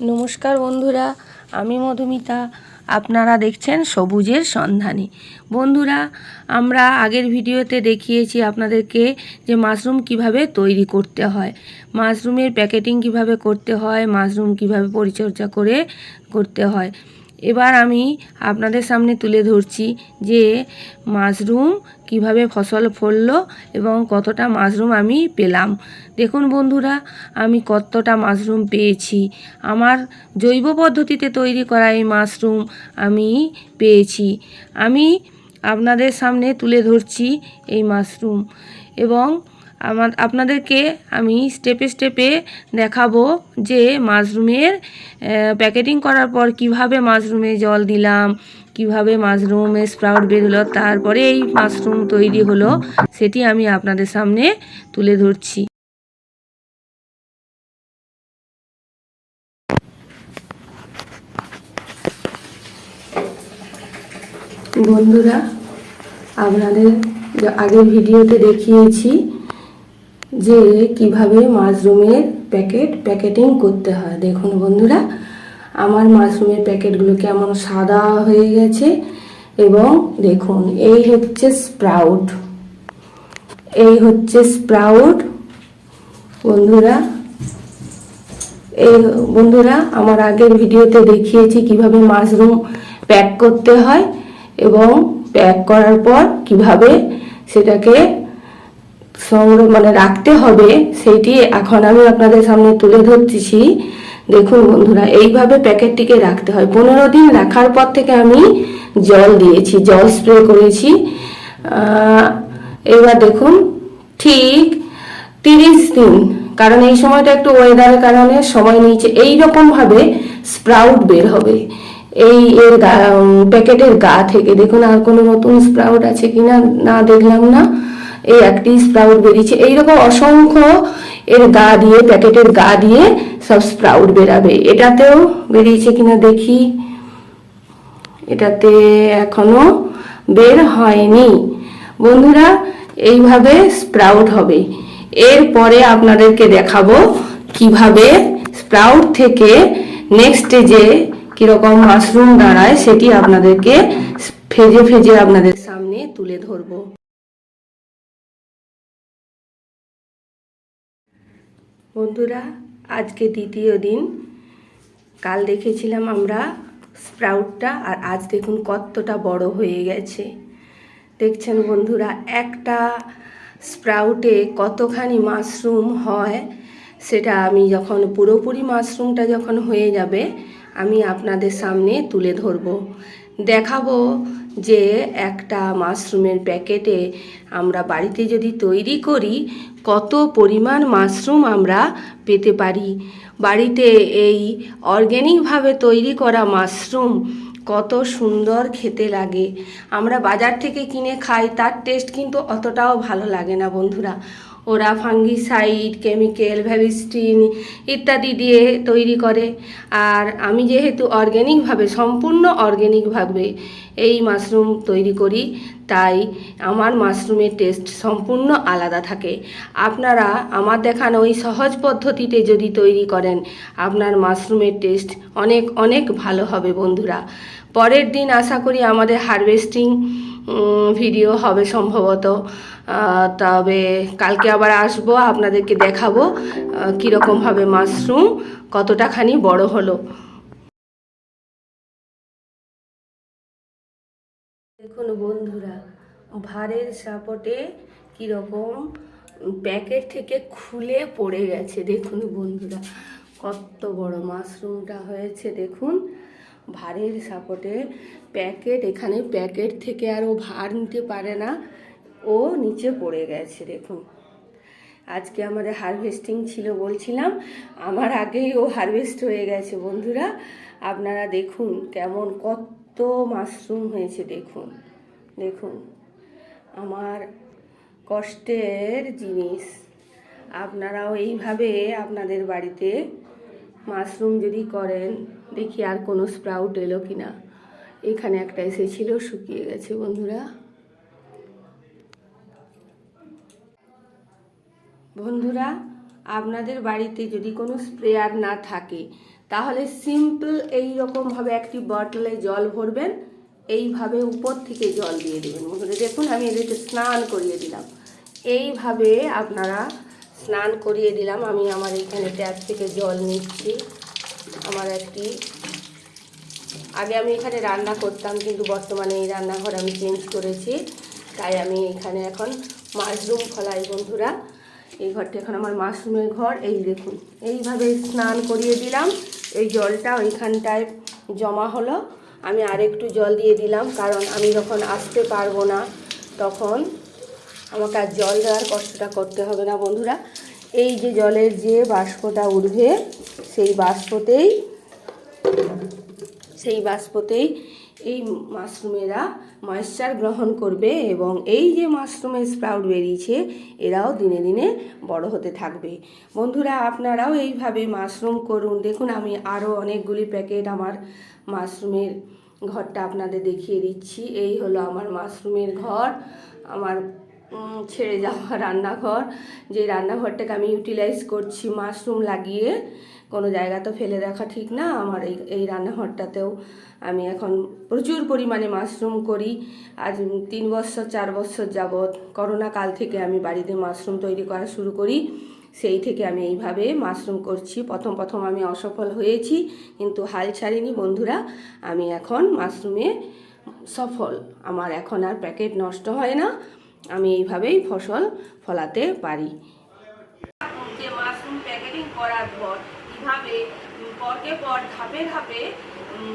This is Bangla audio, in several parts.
নমস্কার বন্ধুরা, আমি মধুমিতা। আপনারা দেখছেন সবুজের সন্ধানে। বন্ধুরা, আমরা আগের ভিডিওতে দেখিয়েছি আপনাদেরকে যে মাশরুম কীভাবে তৈরি করতে হয়। মাশরুমের প্যাকেটিং কীভাবে করতে হয়, মাশরুম কীভাবে পরিচর্যা করে করতে হয়। এবার আমি আপনাদের সামনে তুলে ধরছি যে মাশরুম কীভাবে ফসল ফললো এবং কতটা মাশরুম আমি পেলাম। দেখুন বন্ধুরা, আমি কতটা মাশরুম পেয়েছি। আমার জৈব পদ্ধতিতে তৈরি করা এই মাশরুম আমি পেয়েছি। আমি আপনাদের সামনে তুলে ধরছি এই মাশরুম এবং আমার, আপনাদেরকে আমি স্টেপে স্টেপে দেখাবো যে মাশরুমের প্যাকেটিং করার পর কীভাবে মাশরুমে জল দিলাম, কীভাবে মাশরুমে স্প্রাউট বের হলো, তারপরে এই মাশরুম তৈরি হলো, সেটি আমি আপনাদের সামনে তুলে ধরছি। বন্ধুরা, আপনাদের আগের ভিডিওতে দেখিয়েছি যে কীভাবে মাশরুমের প্যাকেট প্যাকেটিং করতে হয়। দেখুন বন্ধুরা, আমার মাশরুমের প্যাকেটগুলো কেমন সাদা হয়ে গেছে এবং দেখুন, এই হচ্ছে স্প্রাউট এই হচ্ছে স্প্রাউট বন্ধুরা, এই বন্ধুরা, আমার আগের ভিডিওতে দেখিয়েছি কীভাবে মাশরুম প্যাক করতে হয় এবং প্যাক করার পর কীভাবে সেটাকে সংগ্রহ মানে রাখতে হবে, সেইটি এখন আমি আপনাদের সামনে তুলে ধরতেছি। দেখুন বন্ধুরা, এইভাবে প্যাকেটটিকে রাখতে হয়। পনেরো দিন রাখার পর থেকে আমি জল দিয়েছি, জল স্প্রে করেছি। এবার দেখুন, ঠিক তিরিশ দিন, কারণ এই সময়টা একটু ওয়েদারের কারণে সময় নিয়েছে। এই রকম ভাবে স্প্রাউট বের হবে। এই এর প্যাকেটের গা থেকে। দেখুন আর কোনো নতুন স্প্রাউট আছে কিনা, না দেখলাম না। এই একটি স্প্রাউট বেরিয়েছে। এইরকম অসংখ্য এর গা দিয়ে, প্যাকেটের গা দিয়ে সব স্প্রাউট বেরাবে। এটাতেও বেরিয়েছে কিনা দেখি। এটাতে এখনও বের হয়নি। বন্ধুরা, এইভাবে স্প্রাউট হবে। এরপরে আপনাদেরকে দেখাবো কীভাবে স্প্রাউট থেকে নেক্সট যে কীরকম মাশরুম দাঁড়ায়, সেটি আপনাদেরকে ফেজে ফেজে আপনাদের সামনে তুলে ধরবো। বন্ধুরা, আজকে দ্বিতীয় দিন। কাল দেখেছিলাম আমরা স্প্রাউটটা, আর আজ দেখুন কতটা বড় হয়ে গেছে। দেখছেন বন্ধুরা, একটা স্প্রাউটে কতখানি মাশরুম হয়, সেটা আমি যখন, পুরোপুরি মাশরুমটা যখন হয়ে যাবে, আমি আপনাদের সামনে তুলে ধরব। দেখাবো যে একটা মাশরুমের প্যাকেটে আমরা বাড়িতে যদি তৈরি করি, কত পরিমাণ মাশরুম আমরা পেতে পারি? বাড়িতে এই অর্গ্যানিকভাবে তৈরি করা মাশরুম কত সুন্দর খেতে লাগে। আমরা বাজার থেকে কিনে খাই, তার টেস্ট কিন্তু অতটাও ভালো লাগে না বন্ধুরা। ওরা ফাঙ্গিসাইড, কেমিক্যাল, ভ্যাবিস্টিন ইত্যাদি দিয়ে তৈরি করে। আর আমি যেহেতু অর্গ্যানিকভাবে, সম্পূর্ণ অর্গ্যানিকভাবে এই মাশরুম তৈরি করি, তাই আমার মাশরুমের টেস্ট সম্পূর্ণ আলাদা থাকে। আপনারা আমার দেখানো ওই সহজ পদ্ধতিতে যদি তৈরি করেন, আপনার মাশরুমের টেস্ট অনেক অনেক ভালো হবে বন্ধুরা। পরের দিন আশা করি আমাদের হারভেস্টিং ভিডিও হবে সম্ভবত। তবে কালকে আবার আসব, আপনাদেরকে দেখাবো কীরকমভাবে মাশরুম, কতটাখানি বড় হলো। দেখুন বন্ধুরা, ভারের সাপোর্টে কীরকম প্যাকেট থেকে খুলে পড়ে গেছে, দেখুন বন্ধুরা, কত বড় মাশরুমটা হয়েছে, দেখুন। ভারের সাপোর্টে প্যাকেট, এখানে প্যাকেট থেকে আরও ভার নিতে পারে না। ও নিচে পড়ে গেছে, দেখুন। আজকে আমাদের হারভেস্টিং ছিল বলছিলাম, আমার আগেই ও হারভেস্ট হয়ে গেছে বন্ধুরা। আপনারা দেখুন কেমন, কত মাশরুম হয়েছে, দেখুন দেখুন। আমার কষ্টের জিনিস, আপনারাও এইভাবে আপনাদের বাড়িতে মাশরুম যদি করেন, দেখি আর কোনো স্প্রাউট এলো কি না এখানে একটা এসেছিল, শুকিয়ে গেছে বন্ধুরা। বন্ধুরা, আপনাদের বাড়িতে যদি কোনো স্প্রেয়ার না থাকে, তাহলে সিম্পল এই রকমভাবে একটি বটলে জল ভরবেন, এইভাবে উপর থেকে জল দিয়ে দেবেন। বন্ধুরা, দেখুন, আমি এদেরকে স্নান করিয়ে দিলাম। এইভাবে আপনারা স্নান করিয়ে দিলাম। আমি আমার এখানে ট্যাপ থেকে জল নিচ্ছি। আমার একটি, আগে আমি এখানে রান্না করতাম, কিন্তু বর্তমানে এই রান্নাঘর আমি চেঞ্জ করেছি। তাই আমি এখানে এখন মাশরুম ফলাই বন্ধুরা। এই ঘরটা এখন আমার মাশরুমের ঘর। এই দেখুন, এইভাবে স্নান করিয়ে দিলাম। এই জলটা ওইখানটায় জমা হলো। আমি আরেকটু জল দিয়ে দিলাম, কারণ আমি যখন আসতে পারব না, তখন আমাকে আর জল দেওয়ার কষ্টটা করতে হবে না বন্ধুরা। এই যে জলের যে বাষ্পটা উঠবে, সেই বাষ্পতেই সেই বাষ্পতেই এই মাশরুমেরা ময়েশ্চার গ্রহণ করবে এবং এই যে মাশরুমের স্প্রাউট বেরিয়েছে, এরাও দিনে দিনে বড় হতে থাকবে। বন্ধুরা, আপনারাও এইভাবে মাশরুম করুন। দেখুন, আমি আরও অনেকগুলি প্যাকেট আমার মাশরুমের ঘরটা আপনাদের দেখিয়ে দিচ্ছি। এই হলো আমার মাশরুমের ঘর, আমার ছেড়ে যাওয়া রান্নাঘর। যে রান্নাঘরটাকে আমি ইউটিলাইজ করছি, মাশরুম লাগিয়ে কোনো জায়গা তো ফেলে রাখা ঠিক না। আমার এই এই রান্নাঘরটাতেও আমি এখন প্রচুর পরিমাণে মাশরুম করি। আজ তিন বছর, চার বছর যাবৎ করোনা কাল থেকে আমি বাড়িতে মাশরুম তৈরি করা শুরু করি। সেই থেকে আমি এইভাবে মাশরুম করছি। প্রথম প্রথম আমি অসফল হয়েছি, কিন্তু হাল ছাড়িনি বন্ধুরা। আমি এখন মাশরুমে সফল। আমার এখন আর প্যাকেট নষ্ট হয় না। আমি এইভাবেই ফসল ফলাতে পারি। যে মাশরুম প্যাকেটিং করার পর কীভাবে পরকে পর ধাপে ধাপে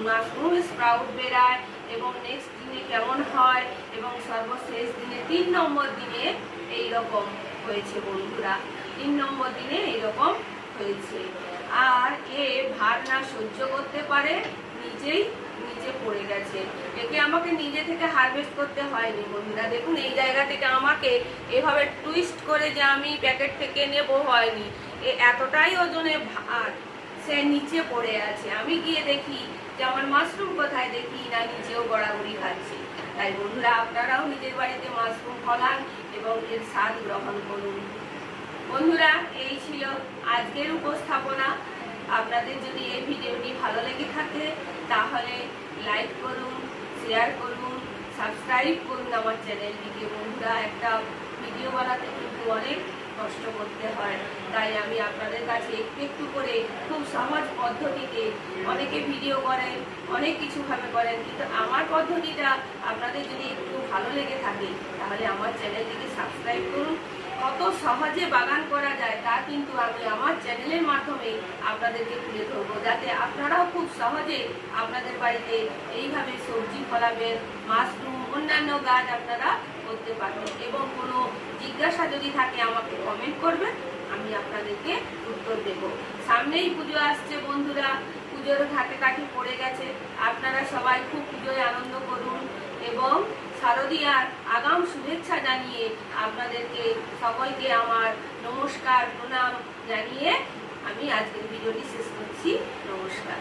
মাশরুম স্প্রাউট বেরায় এবং নেক্সট দিনে কেমন হয় এবং সর্বশেষ দিনে তিন নম্বর দিনে এই রকম হয়েছে বন্ধুরা। তিন নম্বর দিনে এই রকম হয়েছে। আর এ ভার না সহ্য করতে পারে, নিজেই নিচে পড়ে গেছে। একে আমাকে নিজে থেকে হারভেস্ট করতে হয়নি বন্ধুরা। দেখুন, এই জায়গা থেকে আমাকে এভাবে টুইস্ট করে যে আমি প্যাকেট থেকে নেব হয়নি। এতটাই ওজনে ভার, সে নিচে পড়ে আছে। আমি গিয়ে দেখি যে আমার মাশরুম কোথায় দেখি? না নিচেও গড়াগড়ি খাচ্ছে। তাই বন্ধুরা, আপনারাও নিজের বাড়িতে মাশরুম ফলান এবং এর স্বাদ গ্রহণ করুন। বন্ধুরা, এই ছিল আজকের উপস্থাপনা। আপনাদের যদি এই ভিডিওটি ভালো লেগে থাকে, তাহলে লাইক করুন, শেয়ার করুন, সাবস্ক্রাইব করুন আমার চ্যানেলটিকে। বন্ধুরা, একটা ভিডিও বানাতে কিন্তু অনেক কষ্ট করতে হয়। তাই আমি আপনাদের কাছে একটু একটু করে খুব সহজ পদ্ধতিতে অনেকে ভিডিও করেন অনেক কিছুভাবে করেন কিন্তু আমার পদ্ধতিটা আপনাদের যদি একটু ভালো লেগে থাকে, তাহলে আমার চ্যানেলটিকে সাবস্ক্রাইব করুন। কত সহজে বাগান করা যায়, তা কিন্তু আমি আমার চ্যানেলের মাধ্যমে আপনাদেরকে তুলে ধরবো। যাতে আপনারাও খুব সহজে আপনাদের বাড়িতে এইভাবে সবজি ফলাবেন, মাশরুম, অন্যান্য গাছ আপনারা করতে পারবেন এবং কোনো জিজ্ঞাসা যদি থাকে আমাকে কমেন্ট করবেন, আমি আপনাদেরকে উত্তর দেব। সামনেই পুজো আসছে বন্ধুরা, পুজোর ঘাটে কাঠি পড়ে গেছে। আপনারা সবাই খুব পুজোয় আনন্দ করুন এবং শারদীয়ার আগাম শুভেচ্ছা জানিয়ে আপনাদেরকে সকলকে আমার নমস্কার, প্রণাম জানিয়ে আমি আজকের ভিডিওটি শেষ করছি। নমস্কার।